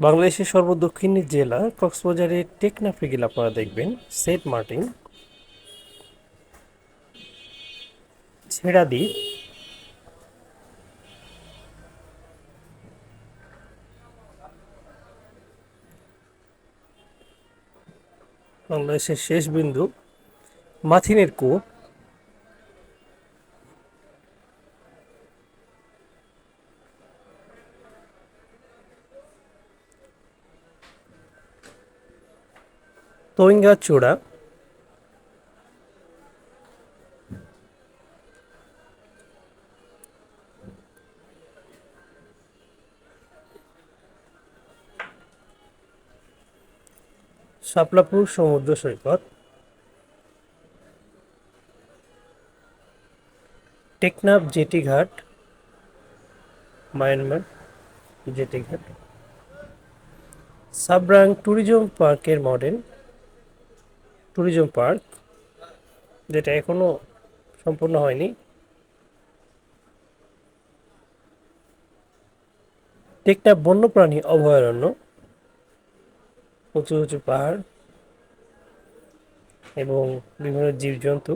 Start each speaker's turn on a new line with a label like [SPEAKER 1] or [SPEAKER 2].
[SPEAKER 1] বাংলাদেশের সর্বদক্ষিণী জেলা কক্সবাজারের টেকনাফে গেলে আপনারা দেখবেন সেন্ট মার্টিন ছেড়াদি বাংলাদেশের শেষ বিন্দু, মাথিনের কূপ তৈঙ্গা চূড়া শাপলাপুর সমুদ্র সৈকত টেকনাফ জেটি ঘাট মায়ানমার জেটি ঘাট সাবরাং ট্যুরিজম পার্কের মডেল ট্যুরিজম পার্ক যেটা এখনও সম্পূর্ণ হয়নি। টেকটা বন্যপ্রাণী অভয়ারণ্য, উঁচু উঁচু পাহাড় এবং বিভিন্ন জীবজন্তু।